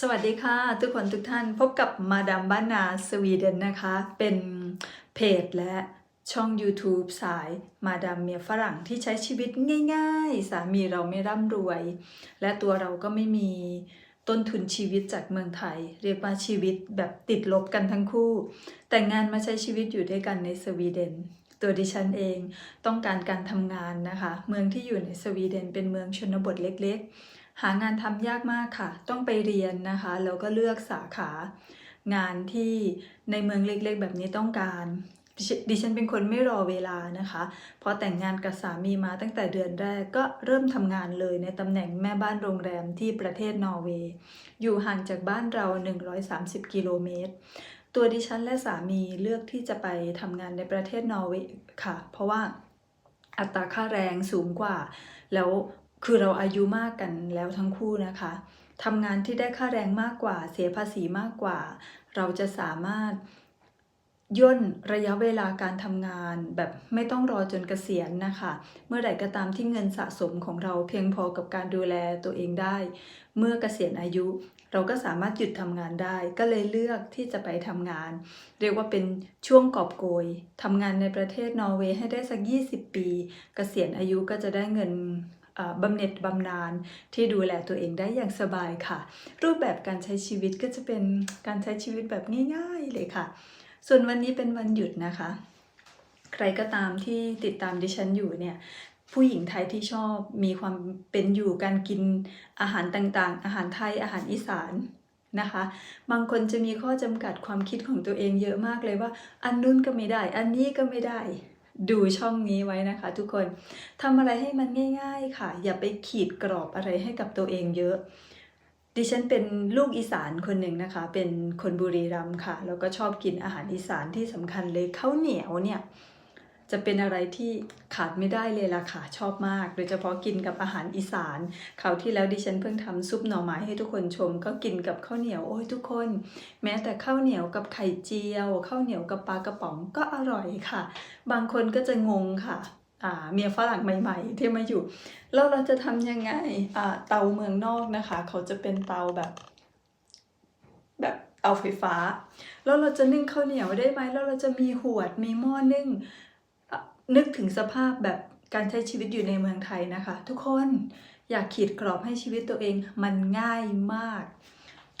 สวัสดีค่ะ ทุกคนทุกท่านพบกับมาดามบ้านนาสวีเดนนะคะ เป็นเพจและช่อง YouTube สายมาดามเมียฝรั่งที่ใช้ชีวิตง่ายๆ สามีเราไม่ร่ำรวย และตัวเราก็ไม่มีต้นทุนชีวิตจากเมืองไทย เรียกว่าชีวิตแบบติดลบกันทั้งคู่ แต่งงานมาใช้ชีวิตอยู่ด้วยกันในสวีเดนตัวดิฉันเองต้องการการทำงานนะคะ เมืองที่อยู่ในสวีเดนเป็นเมืองชนบทเล็กๆ หางานทำยากมากค่ะ ต้องไปเรียนนะคะแล้วก็เลือกสาขางานที่ในเมืองเล็กๆ แบบนี้ต้องการดิฉันเป็นคนไม่รอเวลานะคะ พอแต่งงานกับสามีมาตั้งแต่เดือนแรกก็เริ่มทำงานเลยในตำแหน่งแม่บ้านโรงแรมที่ประเทศนอร์เวย์ อยู่ห่างจากบ้านเรา 130 กิโลเมตร ตัวดิฉันและสามีเลือกที่จะไปทำงานในประเทศนอร์เวย์ค่ะ เพราะว่าอัตราค่าแรงสูงกว่า แล้ว คือเราอายุมากกันแล้วทั้งคู่นะคะทำงานที่ได้ค่าแรงมากกว่า เสียภาษีมากกว่า เราจะสามารถย่นระยะเวลาการทำงานแบบไม่ต้องรอจนเกษียณนะคะ เมื่อใดก็ตามที่เงินสะสมของเราเพียงพอกับการดูแลตัวเองได้ เมื่อเกษียณอายุ เราก็สามารถหยุดทำงานได้ ก็เลยเลือกที่จะไปทำงาน เรียกว่าเป็นช่วงกอบโกยทำงานในประเทศนอร์เวย์ให้ได้สัก 20 ปี เกษียณอายุก็จะได้เงิน บำเหน็จบำนาญที่ดูแลตัวเองได้อย่างสบายค่ะ รูปแบบการใช้ชีวิตก็จะเป็นการใช้ชีวิตแบบง่ายๆเลยค่ะ ส่วนวันนี้เป็นวันหยุดนะคะ ใครก็ตามที่ติดตามดิฉันอยู่เนี่ยผู้หญิงไทยที่ชอบมีความเป็นอยู่การกินอาหารต่างๆ อาหารไทยอาหารอีสานนะคะ บางคนจะมีข้อจำกัดความคิดของตัวเองเยอะมากเลยว่า อันนู้นก็ไม่ได้ อันนี้ก็ไม่ได้ ดูช่องนี้ไว้นะคะ ทุกคนทำอะไรให้มันง่าย ๆ ค่ะ อย่าไปขีดกรอบอะไรให้กับตัวเองเยอะ ดิฉันเป็นลูกอีสานคนหนึ่งนะคะ เป็นคนบุรีรัมย์ค่ะ แล้วก็ชอบกินอาหารอีสานที่สำคัญเลยข้าวเหนียวเนี่ย จะเป็นอะไรที่ขาดไม่ได้เลยล่ะค่ะ ชอบมาก โดยเฉพาะกินกับอาหารอีสานคราวที่แล้วดิฉันเพิ่งทำซุปหน่อไม้ให้ทุกคนชม ก็กินกับข้าวเหนียวโอ้ยทุกคน แม้แต่ข้าวเหนียวกับไข่เจียวข้าวเหนียวกับปลากระป๋องก็อร่อยค่ะ บางคนก็จะงงค่ะอ่าเมียฝรั่งใหม่ ๆ ที่มาอยู่ แล้วเราจะทำยังไงอ่าเตาเมืองนอกนะคะ เขาจะเป็นเตาแบบ แบบเตาไฟฟ้า แล้วเราจะนึ่งข้าวเหนียวได้ไหมแล้วเราจะมีหวดมีหม้อนึ่ง นึกถึงสภาพแบบการใช้ชีวิตอยู่ในเมืองไทยนะคะ ทุกคนอยากขีดกรอบให้ชีวิตตัวเองมันง่ายมาก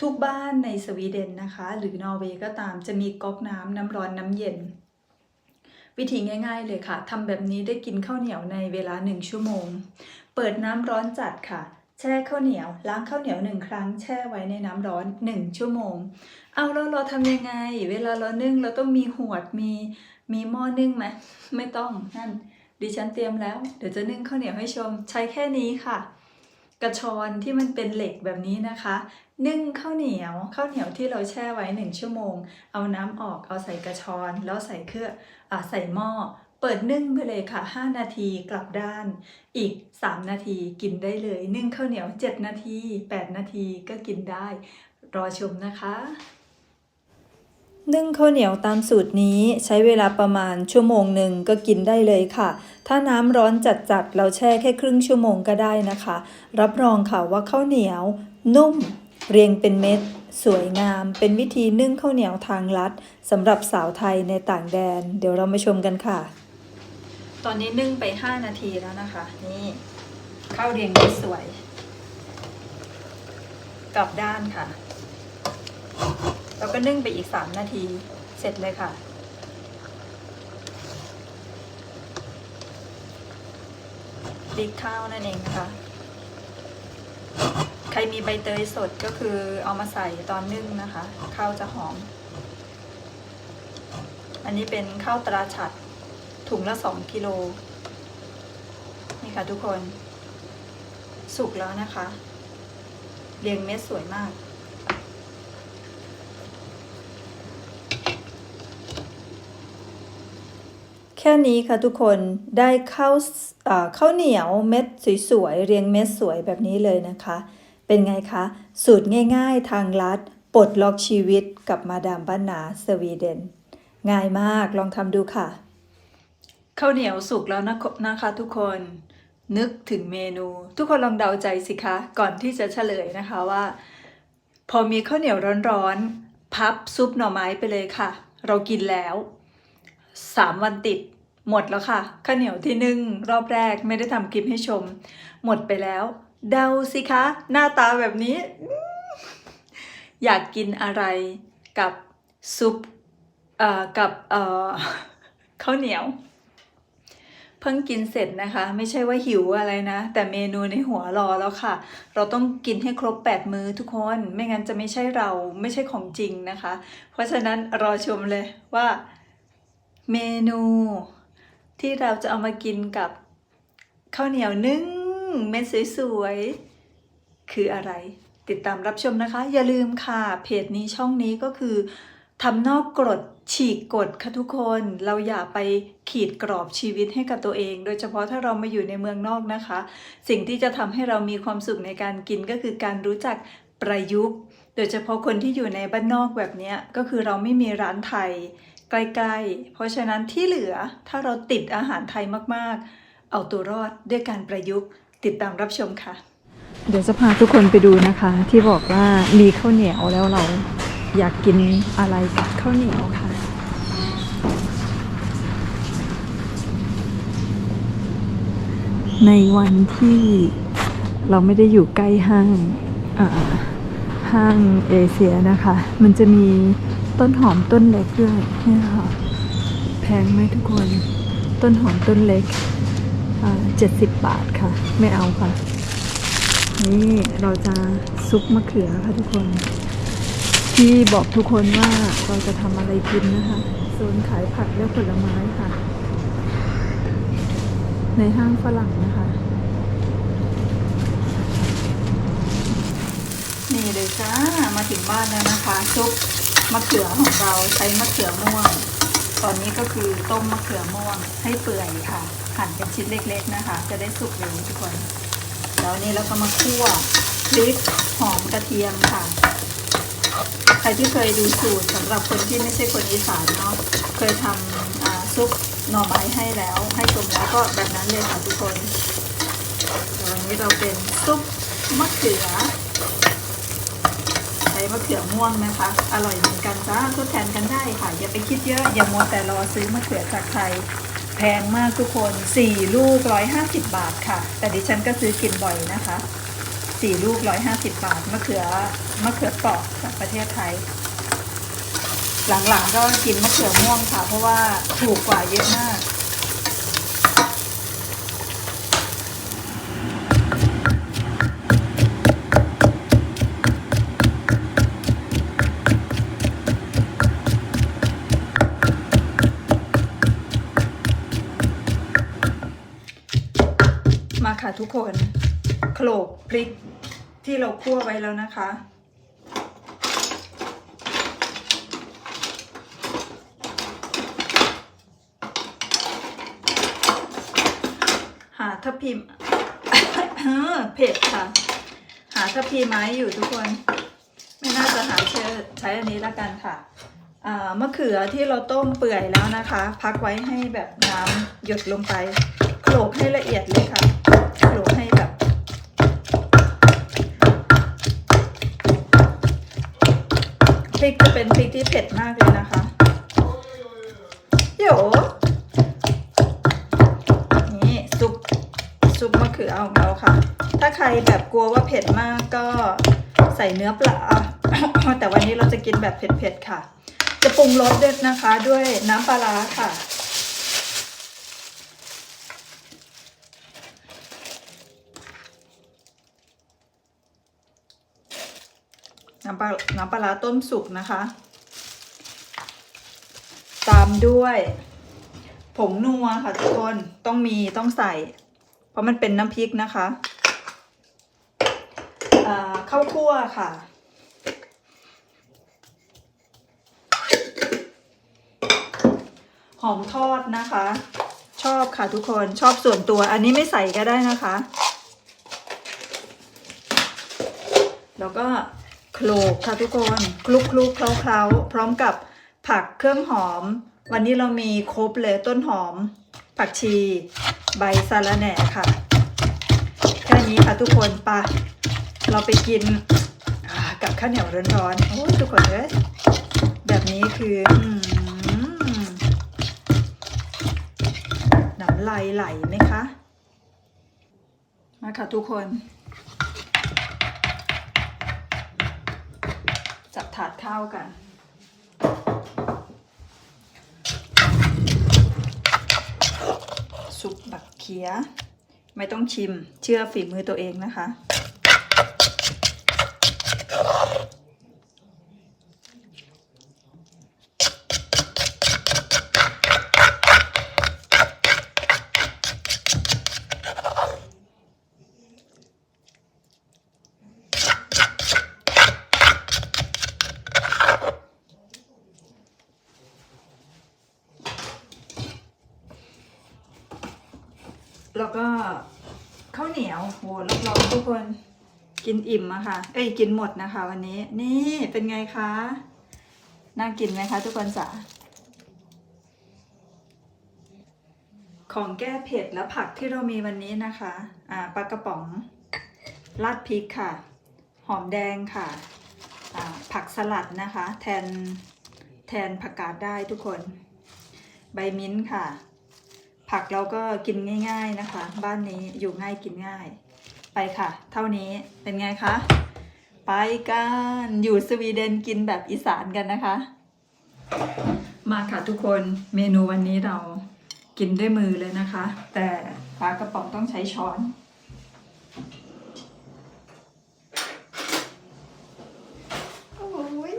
ทุกบ้านในสวีเดนนะคะ หรือนอร์เวย์ก็ตามจะมีก๊อกน้ำน้ำร้อนน้ำเย็น วิธีง่าย ๆ เลยค่ะทำแบบนี้ได้กินข้าวเหนียวในเวลาหนึ่งชั่วโมง เปิดน้ำร้อนจัดค่ะแช่ข้าวเหนียวล้างข้าวเหนียวหนึ่งครั้งแช่ไว้ในน้ำร้อนหนึ่งชั่วโมง เอาแล้วเราทำยังไง เวลาเรานึ่งเราต้องมีหวดมี มีหม้อนึ่งไหมไม่ต้องนั่น ดิฉันเตรียมแล้ว เดี๋ยวจะนึ่งข้าวเหนียวให้ชม ใช้แค่นี้ค่ะ กระชอนที่มันเป็นเหล็กแบบนี้นะคะ นึ่งข้าวเหนียวข้าวเหนียวที่เราแช่ไว้หนึ่งชั่วโมง เอาน้ำออกเอาใส่กระชอนแล้วใส่เครื่องอใส่หม้อเปิดนึ่งไปเลยค่ะ 5 นาทีกลับด้าน อีก 3 นาทีกินได้เลย นึ่งข้าวเหนียว 7 นาที 8 นาทีก็กินได้ รอชมนะคะ นึ่งข้าวเหนียวตามสูตรนี้ใช้เวลาประมาณชั่วโมงหนึ่งก็กินได้เลยค่ะ ถ้าน้ำร้อนจัดๆเราแช่แค่ครึ่งชั่วโมงก็ได้นะคะ รับรองค่ะว่าข้าวเหนียว นุ่ม เรียงเป็นเม็ด สวยงาม เป็นวิธีนึ่งข้าวเหนียวทางลัดสำหรับสาวไทยในต่างแดน เดี๋ยวเรามาชมกันค่ะ ตอนนี้นึ่งไป 5 นาทีแล้วนะคะ นี่ข้าวเรียงได้สวย กลับด้านค่ะ แล้วก็นึ่งไปอีก 3 นาที เสร็จเลยค่ะ พริกข้าวนั่นเองนะคะ ใครมีใบเตยสดก็คือเอามาใส่ตอนนึ่งนะคะ ข้าวจะหอม อันนี้เป็นข้าวตราฉัดถุงละ 2 กิโล นี่ค่ะทุกคน สุกแล้วนะคะ เรียงเม็ดสวยมาก ค่นี้ค่ะทุกคนได้ข้าวข้าวเหนียวเม็ดสวยๆเรียงเม็ดสวยแบบนี้เลยนะคะ เป็นไงคะ สูตรง่ายๆทางลัดปลดล็อกชีวิตกับมาดามบ้านนาสวีเดน ง่ายมากลองทำดูค่ะข้าวเหนียวสุกแล้วนะนะคะทุกคนนึกถึงเมนู ทุกคนลองเดาใจสิคะ ก่อนที่จะเฉลยนะคะว่า พอมีข้าวเหนียวร้อนๆ พับซุปหน่อไม้ไปเลยค่ะ เรากินแล้วสามวันติด หมดแล้วค่ะข้าวเหนียวที่นึ่งรอบแรกไม่ได้ทำคลิปให้ชม หมดไปแล้ว เดาสิคะ หน้าตาแบบนี้อืมอยากกินอะไรกับซุปเอ่อกับเอ่อข้าวเหนียว เพิ่งกินเสร็จนะคะ ไม่ใช่ว่าหิวอะไรนะ แต่เมนูในหัวรอแล้วค่ะ เราต้องกินให้ครบ 8 มื้อทุกคนไม่งั้นจะไม่ใช่เราไม่ใช่ของจริงนะคะ เพราะฉะนั้นรอชมเลยว่า เมนู ที่เราจะเอามากินกับข้าวเหนียวนึ่งเม็ดสวยๆ คืออะไร ติดตามรับชมนะคะ อย่าลืมค่ะ เพจนี้ช่องนี้ก็คือทำนอกกรดฉีกกฎค่ะทุกคน เราอย่าไปขีดกรอบชีวิตให้กับตัวเอง โดยเฉพาะถ้าเรามาอยู่ในเมืองนอกนะคะ สิ่งที่จะทำให้เรามีความสุขในการกินก็คือการรู้จักประยุกต์ โดยเฉพาะคนที่อยู่ในบ้านนอกแบบนี้ก็คือเราไม่มีร้านไทย ใกล้ๆ เพราะฉะนั้นที่เหลือถ้าเราติดอาหารไทยมากๆ เอาตัวรอดด้วยการประยุกต์ติดตามรับชมค่ะ เดี๋ยวจะพาทุกคนไปดูนะคะ ที่บอกว่ามีข้าวเหนียวแล้วเราอยากกินอะไรกับข้าวเหนียวค่ะในวันที่เราไม่ได้อยู่ใกล้ห้างห้างเอเชียนะคะ มันจะมี ต้นหอมต้นเล็กด้วยนี่ค่ะแพงไหมทุกคน ต้นหอมต้นเล็กเจ็ดสิบบาทค่ะ ไม่เอาค่ะ นี่เราจะซุปมะเขือค่ะทุกคน ที่บอกทุกคนว่าเราจะทำอะไรกินนะคะโซนขายผักและผลไม้ค่ะ ในห้างฝรั่งนะคะ นี่เลยจ้ามาถึงบ้านแล้วนะคะซุป มะเขือของเราใช้มะเขือม่วง ตอนนี้ก็คือต้มมะเขือม่วงให้เปื่อยค่ะ หั่นเป็นชิ้นเล็กๆนะคะ จะได้สุกเร็วทุกคน แล้วนี่เราก็มาคั่วพริกหอมกระเทียมค่ะ ใครที่เคยดูสูตรสำหรับคนที่ไม่ใช่คนอีสานเนาะ เคยทำซุปหน่อไม้ให้แล้ว ให้ชมแล้วก็แบบนั้นเลยค่ะทุกคนแต่วันนี้เราเป็นซุปมะเขือ ช้มะเขือม่วงนะคะ อร่อยเหมือนกันจ้าทดแทนกันได้ค่ะ อย่าไปคิดเยอะ อย่ามัวแต่รอซื้อมะเขือจากใครแพงมากทุกคน 4 ลูก 150 บาทค่ะ แต่ดิฉันก็ซื้อกินบ่อยนะคะ 4 ลูก 150 บาท มะเขือมะเขือเปราะจากประเทศไทย หลังๆก็กินมะเขือม่วงค่ะ เพราะว่าถูกกว่าเยอะมาก ค่ะทุกคนโขลกพริกที่เราคั่วไว้แล้วนะคะ หาทัพพิมเผ็ดค่ะ หาทัพพีไม้อยู่ทุกคน ไม่น่าจะหาเชใช้อันนี้ละกันค่ะมะเขือที่เราต้มเปื่อยแล้วนะคะ พักไว้ให้แบบน้ำหยดลงไปโขลกให้ละเอียดเลยค่ะ โขลกให้แบบพริกจะเป็นพริกที่เผ็ดมากเลยนะคะโยนี่ซุปซุปมะเขือของเราค่ะ ถ้าใครแบบกลัวว่าเผ็ดมากก็ใส่เนื้อปลาแต่วันนี้เราจะกินแบบเผ็ดๆค่ะ จะปรุงรสด้วยนะคะ ด้วยน้ำปลาร้าค่ะ น้ำปลาน้ำปลาร้าต้มสุกนะคะ ตามด้วยผงนัวค่ะทุกคนต้องมีต้องใส่ เพราะมันเป็นน้ำพริกนะคะอ่าข้าวคั่วค่ะ หอมทอดนะคะ ชอบค่ะทุกคนชอบส่วนตัว อันนี้ไม่ใส่ก็ได้นะคะ แล้วก็ โขลกค่ะทุกคนคลุกคลุกเคล้าเคล้าพร้อมกับผักเครื่องหอม วันนี้เรามีครบเลยต้นหอม ผักชี ใบสะระแหน่ค่ะ แค่นี้ค่ะทุกคนปะเราไปกินกับข้าวเหนียวร้อนๆโอ้ยทุกคนเอ้ยแบบนี้คือน้ำลายไหลไหมคะ มาค่ะทุกคน จับถาดข้าวกัน ซุปบักเขียไม่ต้องชิมเชื่อฝีมือตัวเองนะคะ แล้วก็ข้าวเหนียวโหรับรองทุกคน กินอิ่มอะค่ะ เอ้ยกินหมดนะคะ วันนี้ นี่เป็นไงคะ น่ากินไหมคะ ทุกคนจ๋าของแก้เผ็ดและผักที่เรามีวันนี้นะคะ อ่าปลากระป๋องราดพริกค่ะ หอมแดงค่ะ อ่าผักสลัดนะคะ แทนแทนผักกาดได้ทุกคน ใบมิ้นค่ะ ผักเราก็กินง่าย ๆนะคะ บ้านนี้อยู่ง่ายกินง่าย ไปค่ะ เท่านี้เป็นไงคะ ไปกันอยู่สวีเดนกินแบบอีสานกันนะคะ มาค่ะทุกคนเมนูวันนี้เรากินด้วยมือเลยนะคะ แต่ปลากระป๋องต้องใช้ช้อนโอ้ย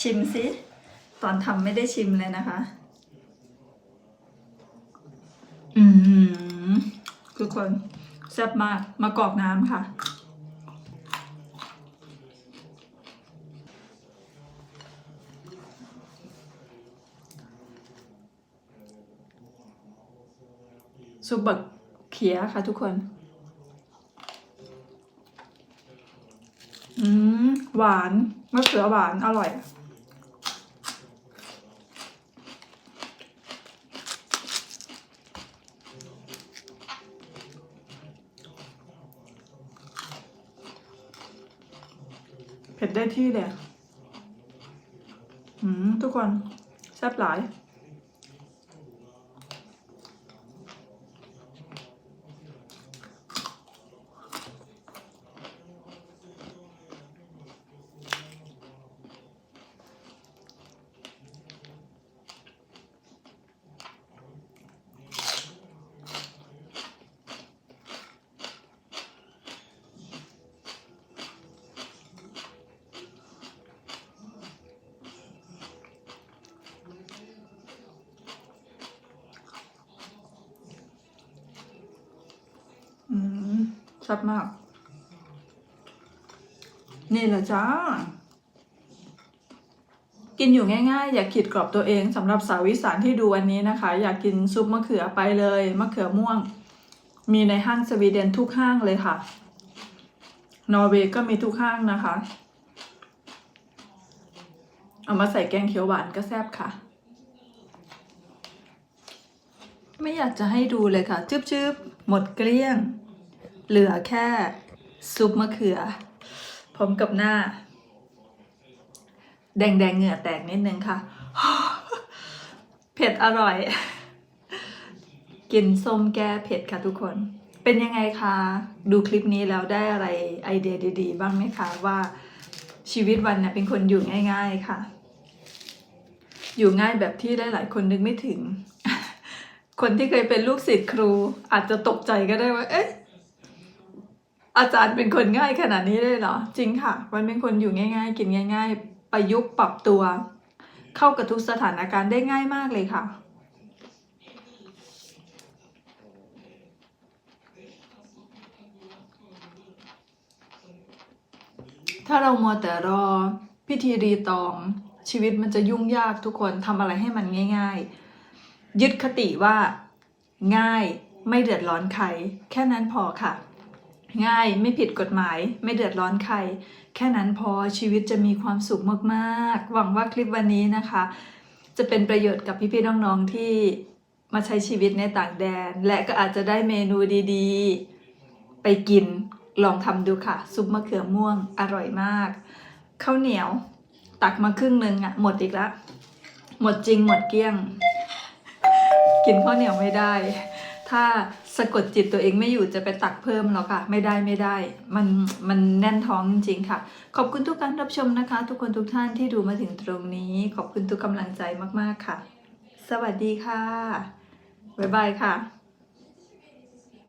ชิมสิ ตอนทำไม่ได้ชิมเลยนะคะ อืมทุกคน แซ่บมากมากอกน้ำค่ะ ซุปบักเขียค่ะทุกคน อืม หวานมะเขือหวานอร่อย เผ็ดได้ที่เลยอะอืม ทุกคน แซ่บหลาย อื มแซ่มาก นี่แหละจ้า กินอยู่ง่ายๆ อย่าขีดกรอบตัวเองสำหรับสาววิสานที่ดูวันนี้นะคะ อยากกินซุปมะเขือไปเลยมะเขือม่วง มีในห้างสวีเดนทุกห้างเลยค่ะ นอร์เวย์ก็มีทุกห้างนะคะ เอามาใส่แกงเขียวหวานก็แซ่บค่ะไม่อยากจะให้ดูเลยค่ะ จึ๊บๆ หมดเกลี้ยง เหลือแค่ซุปมะเขือ พร้อมกับหน้า แดงๆเหงื่อแตกนิดนึงค่ะ เผ็ดอร่อย กินส้มแก้เผ็ดค่ะทุกคน เป็นยังไงคะ ดูคลิปนี้แล้วได้อะไรไอเดียดี ๆ บ้างไหมคะว่าชีวิตวันเนี่ยเป็นคนอยู่ง่าย ๆค่ะ อยู่ง่ายแบบที่ได้หลายคนนึกไม่ถึง คนที่เคยเป็นลูกศิษย์ครู อาจจะตกใจก็ได้ว่า เอ๊ะ อาจารย์เป็นคนง่ายขนาดนี้เลยเหรอ จริงค่ะวันเป็นคนอยู่ง่าย ๆ กินง่าย ๆ ประยุกต์ปรับตัว เข้ากับทุกสถานการณ์ได้ง่ายมากเลยค่ะ ถ้าเรามัวแต่รอพิธีรีตอง ชีวิตมันจะยุ่งยากทุกคนทำอะไรให้มันง่าย ๆ ยึดคติว่า ง่ายไม่เดือดร้อนใคร แค่นั้นพอค่ะ ง่ายไม่ผิดกฎหมาย ไม่เดือดร้อนใคร แค่นั้นพอชีวิตจะมีความสุขมากๆ หวังว่าคลิปวันนี้นะคะ จะเป็นประโยชน์กับพี่ๆน้องๆที่มาใช้ชีวิตในต่างแดน และก็อาจจะได้เมนูดีๆ ไปกินลองทำดูค่ะ ซุปมะเขือม่วงอร่อยมากข้าวเหนียว ตักมาครึ่งหนึ่งอะหมดอีกแล้วหมดจริงหมดเกลี้ยง กินข้าวเหนียวไม่ได้ ถ้าสะกดจิตตัวเองไม่อยู่จะไปตักเพิ่มหรอกค่ะ ไม่ได้ไม่ได้ มันมันแน่นท้องจริงๆค่ะ ขอบคุณทุกการรับชมนะคะ ทุกคนทุกท่านที่ดูมาถึงตรงนี้ ขอบคุณทุกกำลังใจมากๆค่ะ สวัสดีค่ะ บ๊ายบายค่ะ